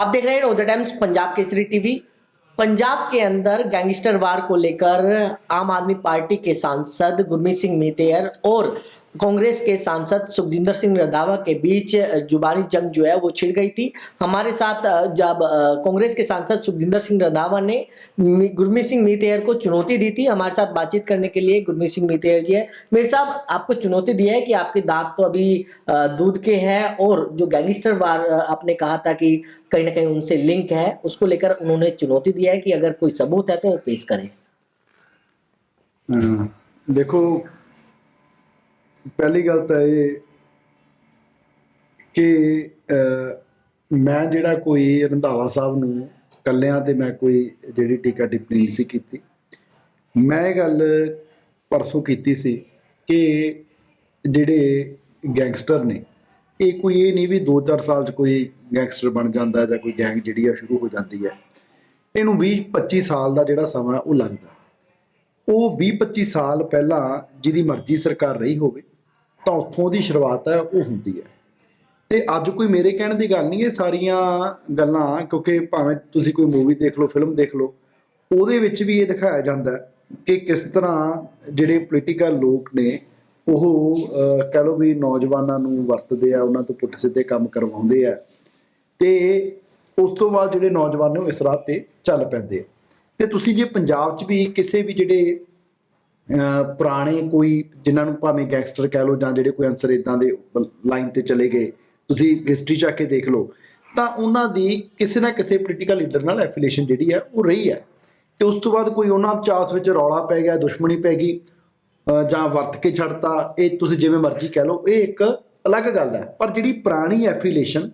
आप देख रहे हैं the Times Punjab Kesari TV Punjab के अंदर गैंगस्टर वार को लेकर आम आदमी पार्टी के सांसद गुरमीत सिंह मीतेर और कांग्रेस के सांसद सुखजिंदर सिंह रंधावा के बीच जुबानी जंग जो है वो छिड़ गई थी। हमारे साथ जब कांग्रेस के सांसद सुखजिंदर सिंह रंधावा ने गुरमीत सिंह मीतेयर को चुनौती दी थी हमारे साथ बातचीत करने के लिए, गुरमीत सिंह मीतेयर जी है। मेरे साहब, आपको चुनौती दी है कि आपके दांत तो अभी दूध के हैं और जो गैंगस्टर वार आपने कहा था कि कहीं ना कहीं उनसे लिंक है, उसको लेकर उन्होंने चुनौती दिया है कि अगर कोई सबूत है तो वो पेश करें। हम्म, देखो ਪਹਿਲੀ ਗੱਲ ਤਾਂ ਇਹ ਕਿ ਮੈਂ ਜਿਹੜਾ ਕੋਈ ਰੰਧਾਵਾ ਸਾਹਿਬ ਨੂੰ ਕੱਲਿਆਂ ਤੇ ਮੈਂ ਕੋਈ ਜਿਹੜੀ ਟੀਕਾ ਟਿੱਪਣੀ ਨਹੀਂ ਸੀ ਕੀਤੀ। ਮੈਂ ਇਹ ਗੱਲ ਪਰਸੋਂ ਕੀਤੀ ਸੀ ਕਿ ਜਿਹੜੇ ਗੈਂਗਸਟਰ ਨੇ, ਇਹ ਕੋਈ ਇਹ ਨਹੀਂ ਵੀ 2-4 ਸਾਲ 'ਚ ਕੋਈ ਗੈਂਗਸਟਰ ਬਣ ਜਾਂਦਾ ਜਾਂ ਕੋਈ ਗੈਂਗ ਜਿਹੜੀ ਆ ਸ਼ੁਰੂ ਹੋ ਜਾਂਦੀ ਹੈ ਇਹਨੂੰ 20-25 ਸਾਲ ਦਾ ਜਿਹੜਾ ਸਮਾਂ ਉਹ ਲੱਗਦਾ। ਉਹ 20-25 ਸਾਲ ਪਹਿਲਾਂ ਜਿਹਦੀ ਮਰਜ਼ੀ ਸਰਕਾਰ ਰਹੀ ਹੋਵੇ ਤਾਂ ਉੱਥੋਂ ਦੀ ਸ਼ੁਰੂਆਤ ਹੈ ਉਹ ਹੁੰਦੀ ਹੈ। ਤੇ ਅੱਜ ਕੋਈ ਮੇਰੇ ਕਹਿਣ ਦੀ ਗੱਲ ਨਹੀਂ ਇਹ ਸਾਰੀਆਂ ਗੱਲਾਂ ਕਿਉਂਕਿ ਭਾਵੇਂ ਤੁਸੀਂ ਕੋਈ ਮੂਵੀ ਦੇਖ ਲਓ ਫਿਲਮ ਦੇਖ ਲਓ ਉਹਦੇ ਵਿੱਚ ਵੀ ਇਹ ਦਿਖਾਇਆ ਜਾਂਦਾ ਕਿ ਕਿਸ ਤਰ੍ਹਾਂ ਜਿਹੜੇ ਪੋਲੀਟੀਕਲ ਲੋਕ ਨੇ ਉਹ ਅਹ, ਕਹਿ ਲਓ ਵੀ ਨੌਜਵਾਨਾਂ ਨੂੰ ਵਰਤਦੇ ਆ ਉਹਨਾਂ ਤੋਂ ਪੁੱਠ ਸਿੱਧੇ ਕੰਮ ਕਰਵਾਉਂਦੇ ਆ। ਤੇ ਉਸ ਤੋਂ ਬਾਅਦ ਜਿਹੜੇ ਨੌਜਵਾਨ ਨੇ ਉਹ ਇਸ ਰਾਹ ਤੇ ਚੱਲ ਪੈਂਦੇ ਆ। ਤੇ ਤੁਸੀਂ ਜੇ ਪੰਜਾਬ 'ਚ ਵੀ ਕਿਸੇ ਵੀ ਜਿਹੜੇ ਪੁਰਾਣੇ ਕੋਈ ਜਿਨ੍ਹਾਂ ਨੂੰ ਭਾਵੇਂ ਗੈਂਗਸਟਰ ਕਹਿ ਲਓ ਜਾਂ ਜਿਹੜੇ ਕੋਈ ਅਨਸਰ ਇਦਾਂ ਦੇ ਲਾਈਨ ਤੇ ਚਲੇ ਗਏ, ਤੁਸੀਂ ਹਿਸਟਰੀ ਚ ਆ ਕੇ ਦੇਖ ਲਓ, ਤਾਂ ਉਹਨਾਂ ਦੀ ਕਿਸੇ ਨਾ ਕਿਸੇ ਪੋਲੀਟੀਕਲ ਲੀਡਰ ਨਾਲ ਐਫੀਲੀਏਸ਼ਨ ਜਿਹੜੀ ਹੈ ਉਹ ਰਹੀ ਹੈ। ਤੇ ਉਸ ਤੋਂ ਬਾਅਦ ਕੋਈ ਉਹਨਾਂ ਚ ਆਪਸ ਵਿੱਚ ਰੌਲਾ ਪੈ ਗਿਆ, ਦੁਸ਼ਮਣੀ ਪੈ ਗਈ ਜਾਂ ਵਰਤ ਕੇ ਛੱਡਤਾ, ਇਹ ਤੁਸੀਂ ਜਿਵੇਂ ਮਰਜ਼ੀ ਕਹਿ ਲਓ, ਇਹ ਇੱਕ ਅਲੱਗ ਗੱਲ ਹੈ। ਪਰ ਜਿਹੜੀ ਪੁਰਾਣੀ ਐਫੀਲੀਏਸ਼ਨ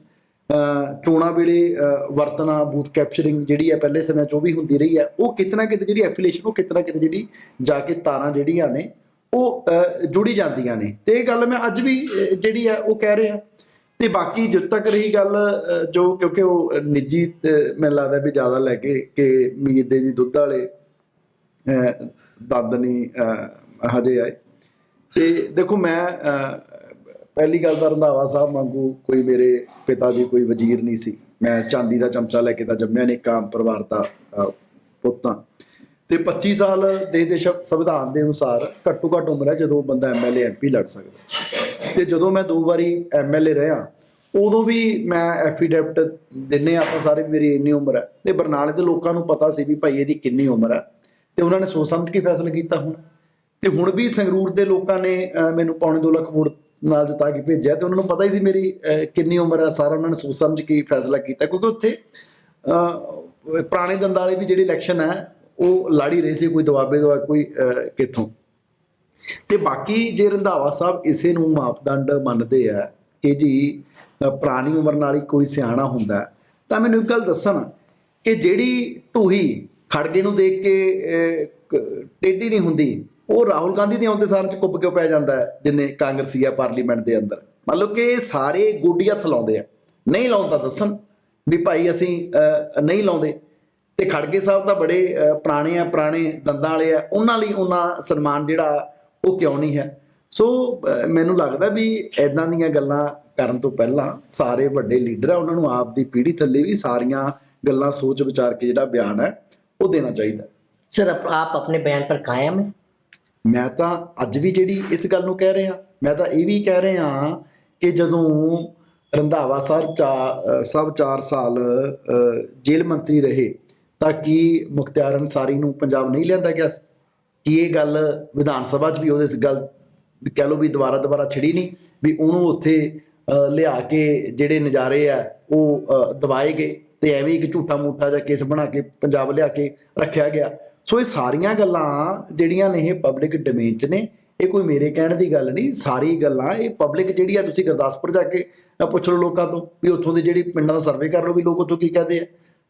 ਚੋਣਾਂ ਵੇਲੇ ਅਹ, ਵਰਤਣਾ ਬੂਥ ਕੈਪਚਰਿੰਗ ਜਿਹੜੀ ਹੈ ਪਹਿਲੇ ਸਮੇਂ 'ਚ ਉਹ ਵੀ ਹੁੰਦੀ ਰਹੀ ਹੈ। ਉਹ ਕਿਤੇ ਨਾ ਕਿਤੇ ਜਿਹੜੀ ਐਫੀਲੀਏਸ਼ਨ ਉਹ ਕਿਤੇ ਨਾ ਕਿਤੇ ਜਿਹੜੀ ਜਾ ਕੇ ਤਾਰਾਂ ਜਿਹੜੀਆਂ ਨੇ ਉਹ ਜੁੜੀ ਜਾਂਦੀਆਂ ਨੇ। ਤੇ ਇਹ ਗੱਲ ਮੈਂ ਅੱਜ ਵੀ ਜਿਹੜੀ ਹੈ ਉਹ ਕਹਿ ਰਿਹਾ। ਤੇ ਬਾਕੀ ਜਦ ਤੱਕ ਰਹੀ ਗੱਲ ਜੋ ਕਿਉਂਕਿ ਉਹ ਨਿੱਜੀ ਮੈਨੂੰ ਲੱਗਦਾ ਵੀ ਜ਼ਿਆਦਾ ਲੈ ਕੇ ਕਿ ਮੀਰ ਦੇ ਜੀ ਦੁੱਧ ਵਾਲੇ ਦੰਦ ਨਹੀਂ ਹਜੇ ਆਏ। ਤੇ ਦੇਖੋ ਮੈਂ ਪਹਿਲੀ ਗੱਲ ਤਾਂ ਰੰਧਾਵਾ ਸਾਹਿਬ ਵਾਂਗੂ ਕੋਈ ਮੇਰੇ ਪਿਤਾ ਜੀ ਕੋਈ ਵਜ਼ੀਰ ਨਹੀਂ ਸੀ। ਮੈਂ ਚਾਂਦੀ ਦਾ ਚਮਚਾ ਲੈ ਕੇ ਤਾਂ ਜੰਮਿਆ ਨਹੀਂ ਕਾਮ ਪਰਿਵਾਰ ਦਾ ਅਹ, ਤੇ 25 ਸਾਲ ਦੇਸ਼ ਦੇ ਸੰਵਿਧਾਨ ਦੇ ਅਨੁਸਾਰ ਘੱਟੋ ਘੱਟ ਉਮਰ ਹੈ ਜਦੋਂ ਬੰਦਾ ਐਮਐਲਏ ਐਮਪੀ ਲੜ ਸਕਦਾ ਤੇ ਜਦੋਂ ਮੈਂ ਦੋ ਵਾਰੀ ਐਮਐਲਏ ਰਿਹਾ ਉਦੋਂ ਵੀ ਮੈਂ ਐਫੀਡੈਵਿਟ ਦਿੰਨੇ ਆਪਾਂ ਸਾਰੇ ਵੀ ਮੇਰੀ ਇੰਨੀ ਉਮਰ ਹੈ। ਤੇ ਬਰਨਾਲੇ ਦੇ ਲੋਕਾਂ ਨੂੰ ਪਤਾ ਸੀ ਵੀ ਭਾਈ ਇਹਦੀ ਕਿੰਨੀ ਉਮਰ ਹੈ। ਤੇ ਉਹਨਾਂ ਨੇ ਸੋਚ ਸਮਝ ਕੇ ਫੈਸਲਾ ਕੀਤਾ ਹੁਣ। ਤੇ ਹੁਣ ਵੀ ਸੰਗਰੂਰ ਦੇ ਲੋਕਾਂ ਨੇ ਮੈਨੂੰ ਪੌਣੇ 2 ਲੱਖ ਵੋਟ ਨਾਲ ਜਤਾ ਕੇ ਭੇਜਿਆ ਤੇ ਉਹਨਾਂ ਨੂੰ ਪਤਾ ਹੀ ਸੀ ਮੇਰੀ ਕਿੰਨੀ ਉਮਰ ਹੈ ਸਾਰਾ ਉਹਨਾਂ ਨੇ ਸੋਚ ਸਮਝ ਕੇ ਫੈਸਲਾ ਕੀਤਾ ਕਿਉਂਕਿ ਉੱਥੇ ਪੁਰਾਣੇ ਦੰਦਾਂ ਵਾਲੇ ਵੀ ਜਿਹੜੀ ਇਲੈਕਸ਼ਨ ਹੈ ਉਹ ਲਾੜੀ ਰਹੀ ਸੀ ਕੋਈ ਦਵਾਬੇ ਦਵਾ ਕੋਈ ਕਿੱਥੋਂ। ਤੇ ਬਾਕੀ ਜੇ ਰੰਧਾਵਾ ਸਾਹਿਬ ਇਸੇ ਨੂੰ ਮਾਪਦੰਡ ਮੰਨਦੇ ਆ ਕਿ ਜੀ ਪੁਰਾਣੀ ਉਮਰ ਨਾਲ ਹੀ ਕੋਈ ਸਿਆਣਾ ਹੁੰਦਾ ਤਾਂ ਮੈਨੂੰ ਇੱਕ ਗੱਲ ਦੱਸਣ ਕਿ ਜਿਹੜੀ ਢੂਹੀ ਖੜਗੇ ਨੂੰ ਦੇਖ ਕੇ ਅ, ਟੇਢੀ ਨਹੀਂ ਹੁੰਦੀ ਉਹ ਰਾਹੁਲ ਗਾਂਧੀ ਦੇ ਆਉਂਦੇ ਸਾਰ ਚ ਕੁੱਪ ਕਿਉਂ ਪੈ ਜਾਂਦਾ ਜਿੰਨੇ ਕਾਂਗਰਸੀ ਆ ਪਾਰਲੀਮੈਂਟ ਦੇ ਅੰਦਰ? ਮੰਨ ਲਓ ਕਿ ਸਾਰੇ ਗੋਡੀ ਹੱਥ ਲਾਉਂਦੇ ਆ। ਨਹੀਂ ਲਾਉਂਦਾ ਦੱਸਣ ਵੀ ਭਾਈ ਅਸੀਂ ਨਹੀਂ ਲਾਉਂਦੇ। ਤੇ ਖੜਗੇ ਸਾਹਿਬ ਤਾਂ ਬੜੇ ਪੁਰਾਣੇ ਆ, ਪੁਰਾਣੇ ਦੰਦਾਂ ਵਾਲੇ ਆ। ਉਹਨਾਂ ਲਈ ਉਹਨਾਂ ਸਨਮਾਨ ਜਿਹੜਾ ਉਹ ਕਿਉਂ ਨਹੀਂ ਹੈ? ਸੋ ਮੈਨੂੰ ਲੱਗਦਾ ਵੀ ਐਦਾਂ ਦੀਆਂ ਗੱਲਾਂ ਕਰਨ ਤੋਂ ਪਹਿਲਾਂ ਸਾਰੇ ਵੱਡੇ ਲੀਡਰ ਆ, ਉਹਨਾਂ ਨੂੰ ਆਪ ਦੀ ਪੀੜ੍ਹੀ ਥੱਲੇ ਵੀ ਸਾਰੀਆਂ ਗੱਲਾਂ ਸੋਚ ਵਿਚਾਰ ਕੇ ਜਿਹੜਾ ਬਿਆਨ ਹੈ, ਉਹ ਦੇਣਾ ਚਾਹੀਦਾ। ਸਰ, ਆਪ ਆਪਣੇ ਬਿਆਨ ਪਰ ਕਾਇਮ ਹੈ? ਮੈਂ ਤਾਂ ਅੱਜ ਵੀ ਜਿਹੜੀ ਇਸ ਗੱਲ ਨੂੰ ਕਹਿ ਰਿਹਾ ਮੈਂ ਤਾਂ ਇਹ ਵੀ ਕਹਿ ਰਿਹਾ ਕਿ ਜਦੋਂ ਰੰਧਾਵਾ ਸਾਹਿਬ ਚਾ 4 ਸਾਲ ਜੇਲ੍ਹ ਮੰਤਰੀ ਰਹੇ ਤਾਂ ਕੀ ਮੁਖਤਿਆਰ ਅਨਸਾਰੀ ਨੂੰ ਪੰਜਾਬ ਨਹੀਂ ਲਿਆਂਦਾ ਗਿਆ ਕੀ ਇਹ ਗੱਲ ਵਿਧਾਨ ਸਭਾ 'ਚ ਵੀ ਉਹਦੇ ਇਸ ਗੱਲ ਕਹਿ ਲਓ ਵੀ ਦੁਬਾਰਾ ਦੁਬਾਰਾ ਛਿੜੀ ਨਹੀਂ ਵੀ ਉਹਨੂੰ ਉੱਥੇ ਅਹ, ਲਿਆ ਕੇ ਜਿਹੜੇ ਨਜ਼ਾਰੇ ਆ ਉਹ ਅਹ, ਦਬਾਏ ਗਏ ਤੇ ਐਵੇਂ ਇੱਕ ਝੂਠਾ ਮੂਠਾ ਜਿਹਾ ਕੇਸ ਬਣਾ ਕੇ ਪੰਜਾਬ ਲਿਆ ਕੇ ਰੱਖਿਆ ਗਿਆ? ਸੋ ਇਹ ਸਾਰੀਆਂ ਗੱਲਾਂ ਜਿਹੜੀਆਂ ਨੇ ਇਹ ਪਬਲਿਕ ਡੋਮੇਨ 'ਚ ਨੇ ਇਹ ਕੋਈ ਮੇਰੇ ਕਹਿਣ ਦੀ ਗੱਲ ਨਹੀਂ ਸਾਰੀ ਗੱਲਾਂ ਇਹ ਪਬਲਿਕ ਜਿਹੜੀ ਆ ਤੁਸੀਂ ਗੁਰਦਾਸਪੁਰ ਜਾ ਕੇ ਅਹ, ਪੁੱਛ ਲਓ ਲੋਕਾਂ ਤੋਂ ਵੀ ਉੱਥੋਂ ਦੇ ਜਿਹੜੀ ਪਿੰਡਾਂ ਦਾ ਸਰਵੇ ਕਰ ਲਓ ਵੀ ਲੋਕ ਉੱਥੋਂ ਕੀ ਕਹਦੇ ਆ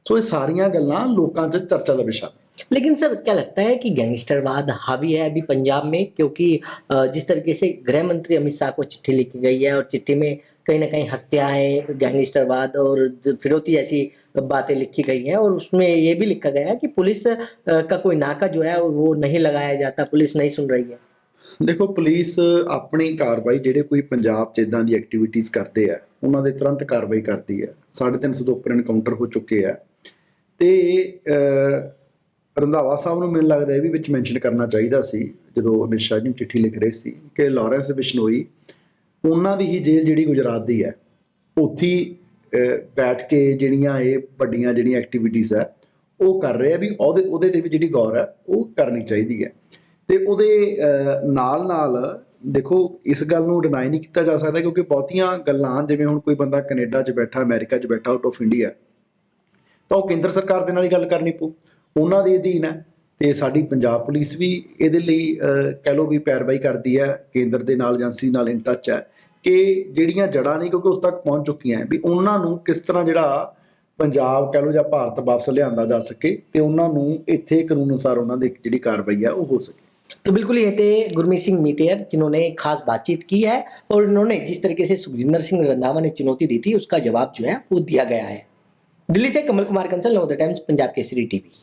ਸੋ ਇਹ ਸਾਰੀਆਂ ਗੱਲਾਂ ਲੋਕਾਂ 'ਚ ਚਰਚਾ ਦਾ ਵਿਸ਼ਾ ਨੇ। लेकिन सर क्या लगता है कि गैंगस्टरवाद हावी है अभी पंजाब में क्योंकि अ, जिस तरीके से गृह मंत्री अमित शाह को चिट्ठी लिखी गई है और चिट्ठी में कहीं ना कहीं हत्याएं गैंगस्टरवाद और फिरौती जैसी बातें लिखी गई हैं और उसमें ये भी लिखा गया है कि पुलिस अ, का कोई नाका जो है वो नहीं लगाया जाता पुलिस नहीं सुन रही है ਦੇਖੋ ਪੁਲਿਸ ਆਪਣੀ ਕਾਰਵਾਈ ਜਿਹੜੇ ਕੋਈ ਪੰਜਾਬ 'ਚ ਇਦਾਂ ਦੀ ਐਕਟੀਵਿਟੀਜ਼ ਕਰਦੇ ਆ ਉਹਨਾਂ ਦੇ ਤੁਰੰਤ ਕਾਰਵਾਈ ਕਰਦੀ ਹੈ 350 ਤੋਂ ਉੱਪਰ ਐਨਕਾਊਂਟਰ ਹੋ ਚੁੱਕੇ ਆ ਤੇ ਅਹ, ਰੰਧਾਵਾ ਸਾਹਿਬ ਨੂੰ ਮੈਨੂੰ ਲੱਗਦਾ ਇਹ ਵੀ ਵਿੱਚ ਮੈਂਸ਼ਨ ਕਰਨਾ ਚਾਹੀਦਾ ਸੀ ਜਦੋਂ ਅਮਿਤ ਸ਼ਾਹ ਜੀ ਨੂੰ ਚਿੱਠੀ ਲਿਖ ਰਹੇ ਸੀ ਕਿ ਲਾਰੈਂਸ ਬਿਸ਼ਨੋਈ ਉਹਨਾਂ ਦੀ ਹੀ ਜੇਲ੍ਹ ਜਿਹੜੀ ਗੁਜਰਾਤ ਦੀ ਹੈ, ਉੱਥੇ ਬੈਠ ਕੇ ਜਿਹੜੀਆਂ ਇਹ ਵੱਡੀਆਂ ਜਿਹੜੀਆਂ ਐਕਟੀਵਿਟੀਜ਼ ਹੈ, ਉਹ ਕਰ ਰਹੇ ਆ ਵੀ ਉਹਦੇ ਉਹਦੇ ਤੇ ਵੀ ਜਿਹੜੀ ਗੌਰ ਹੈ, ਉਹ ਕਰਨੀ ਚਾਹੀਦੀ ਹੈ। ਤੇ ਉਹਦੇ ਨਾਲ ਨਾਲ ਦੇਖੋ, ਇਸ ਗੱਲ ਨੂੰ ਡਿਨਾਈ ਨਹੀਂ ਕੀਤਾ ਜਾ ਸਕਦਾ ਕਿਉਂਕਿ ਬਹੁਤੀਆਂ ਗੱਲਾਂ, ਜਿਵੇਂ ਹੁਣ ਕੋਈ ਬੰਦਾ ਕੈਨੇਡਾ 'ਚ ਬੈਠਾ, ਅਮਰੀਕਾ 'ਚ ਬੈਠਾ ਆਊਟ ਆਫ ਇੰਡੀਆ ਤਾਂ ਉਹ ਕੇਂਦਰ ਸਰਕਾਰ ਦੇ ਨਾਲ ਹੀ ਗੱਲ ਕਰਨੀ ਪਊ। ਉਹਨਾਂ ਦੇ ਅਧੀਨ ਹੈ ਤੇ ਸਾਡੀ ਪੰਜਾਬ ਪੁਲਿਸ ਵੀ ਇਹਦੇ ਲਈ ਅਹ, ਕਹਿ ਲਓ ਵੀ ਪੈਰਵਾਈ ਕਰਦੀ ਹੈ ਕੇਂਦਰ ਦੇ ਨਾਲ ਏਜੰਸੀ ਨਾਲ ਇਨ ਟੱਚ ਹੈ ਕਿ ਜਿਹੜੀਆਂ ਜੜਾਂ ਨਹੀਂ ਕਿਉਂਕਿ ਉਦ ਤੱਕ ਪਹੁੰਚ ਚੁੱਕੀਆਂ ਹੈ, ਵੀ ਉਹਨਾਂ ਨੂੰ ਕਿਸ ਤਰ੍ਹਾਂ ਜਿਹੜਾ ਪੰਜਾਬ ਕਹਿ ਲਓ ਜਾਂ ਭਾਰਤ ਵਾਪਸ ਲਿਆਂਦਾ ਜਾ ਸਕੇ ਤੇ ਉਹਨਾਂ ਨੂੰ ਇੱਥੇ ਕਾਨੂੰਨ ਅਨੁਸਾਰ ਉਹਨਾਂ ਦੀ ਜਿਹੜੀ ਕਾਰਵਾਈ ਹੈ ਉਹ ਹੋ ਸਕੇ तो बिल्कुल ये थे गुरमीत सिंह मीतेर जिन्होंने खास बातचीत की है और इन्होंने जिस तरीके से सुखजिंदर सिंह रंधावा ने चुनौती दी थी उसका जवाब जो है वो दिया गया है दिल्ली से कमल कुमार कंसल नवोदय टाइम्स पंजाब केसरी टीवी